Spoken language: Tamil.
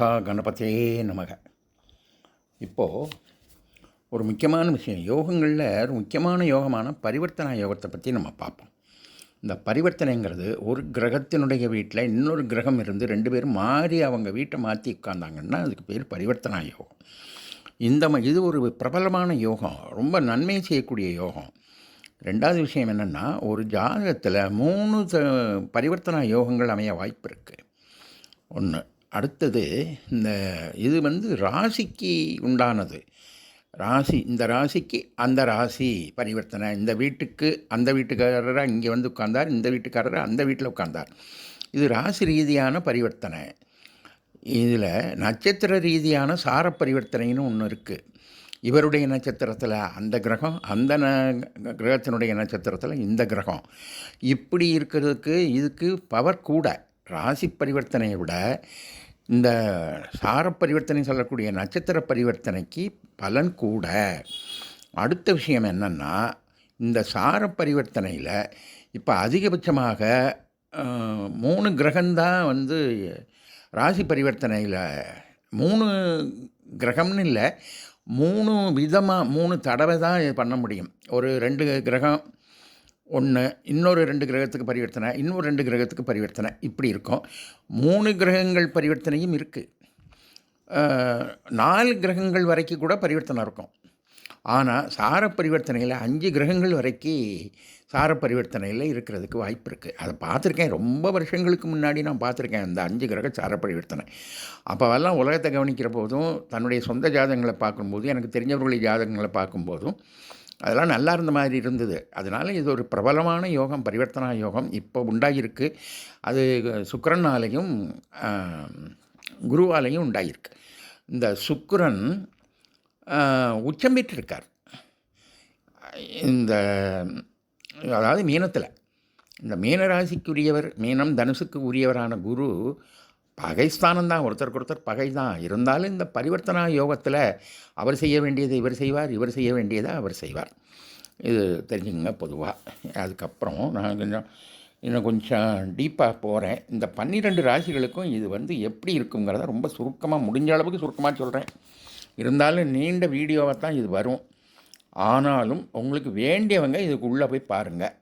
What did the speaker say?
மகா கணபதே நமக. இப்போது ஒரு முக்கியமான விஷயம். யோகங்களில் ஒரு முக்கியமான யோகமான பரிவர்த்தனா யோகத்தை பற்றி நம்ம பார்ப்போம். இந்த பரிவர்த்தனைங்கிறது ஒரு கிரகத்தினுடைய வீட்டில் இன்னொரு கிரகம் இருந்து ரெண்டு பேரும் மாறி அவங்க வீட்டை மாற்றி உட்காந்தாங்கன்னா அதுக்கு பேர் பரிவர்த்தனா யோகம். இந்த இது ஒரு பிரபலமான யோகம். ரொம்ப நன்மை செய்யக்கூடிய யோகம். ரெண்டாவது விஷயம் என்னென்னா ஒரு ஜாதகத்தில் மூணு பரிவர்த்தனா யோகங்கள் அமைய வாய்ப்பு இருக்குது ஒன்று அடுத்தது இந்த இது வந்து ராசிக்கு உண்டானது. ராசி இந்த ராசிக்கு அந்த ராசி பரிவர்த்தனை. இந்த வீட்டுக்கு அந்த வீட்டுக்காரராக இங்கே வந்து உட்கார்ந்தார் இந்த வீட்டுக்காரர் அந்த வீட்டில் உட்கார்ந்தார். இது ராசி ரீதியான பரிவர்த்தனை. இதில் நட்சத்திர ரீதியான சார பரிவர்த்தனைன்னு ஒன்று இருக்குது இவருடைய நட்சத்திரத்தில் அந்த கிரகம் அந்த ந கிரகத்தினுடைய நட்சத்திரத்தில் இந்த கிரகம். இப்படி இருக்கிறதுக்கு இதுக்கு பவர் கூட. ராசி பரிவர்த்தனையை விட இந்த சார பரிவர்த்தனை சொல்லக்கூடிய நட்சத்திர பரிவர்த்தனைக்கு பலன் கூட. அடுத்த விஷயம் என்னென்னா இந்த சார பரிவர்த்தனையில் இப்போ அதிகபட்சமாக மூணு கிரகம்தான் வந்து ராசி பரிவர்த்தனையில் மூணு கிரகம்னு இல்லை மூணு விதமாக மூணு தடவை தான் பண்ண முடியும். ஒரு ரெண்டு கிரகம் ஒன்று இன்னொரு ரெண்டு கிரகத்துக்கு பரிவர்த்தனை இன்னொரு ரெண்டு கிரகத்துக்கு பரிவர்த்தனை. இப்படி இருக்கும். மூணு கிரகங்கள் பரிவர்த்தனையும் இருக்குது நாலு கிரகங்கள் வரைக்கும் கூட பரிவர்த்தனை இருக்கும். ஆனால் சார பரிவர்த்தனையில் அஞ்சு கிரகங்கள் வரைக்கும் சார பரிவர்த்தனையில் இருக்கிறதுக்கு வாய்ப்பு இருக்குது அதை பார்த்துருக்கேன். ரொம்ப வருஷங்களுக்கு முன்னாடி நான் பார்த்துருக்கேன் அந்த அஞ்சு கிரக சார பரிவர்த்தனை. அப்போவெல்லாம் உலகத்தை கவனிக்கிற போதும் தன்னுடைய சொந்த ஜாதகங்களை பார்க்கும்போதும் எனக்கு தெரிஞ்சவர்களுடைய ஜாதகங்களை பார்க்கும்போதும் அதெல்லாம் நல்லா இருந்த மாதிரி இருந்தது. அதனால் இது ஒரு பிரபலமான யோகம் பரிவர்த்தனா யோகம் இப்போ உண்டாகியிருக்கு அது சுக்கரனாலையும் குருவாலையும் உண்டாகியிருக்கு இந்த சுக்கரன் உச்சம் பெற்றிருக்கார். இந்த அதாவது மீனத்தில். இந்த மீனராசிக்கு உரியவர் மீனம் தனுசுக்கு உரியவரான குரு பகைஸ்தானம் தான். ஒருத்தருக்கு ஒருத்தர் பகை தான். இருந்தாலும் இந்த பரிவர்த்தனா யோகத்தில் அவர் செய்ய வேண்டியதை இவர் செய்வார் இவர் செய்ய வேண்டியதை அவர் செய்வார். இது தெரிஞ்சுங்க பொதுவாக அதுக்கப்புறம் நான் கொஞ்சம் இன்னும் கொஞ்சம் டீப்பாக போகிறேன் இந்த பன்னிரெண்டு ராசிகளுக்கும் இது வந்து எப்படி இருக்குங்கிறத ரொம்ப சுருக்கமாக முடிஞ்ச அளவுக்கு சுருக்கமாக சொல்கிறேன் இருந்தாலும் நீண்ட வீடியோவாக தான் இது வரும். ஆனாலும் உங்களுக்கு வேண்டியவங்க இதுக்குள்ளே போய் பாருங்கள்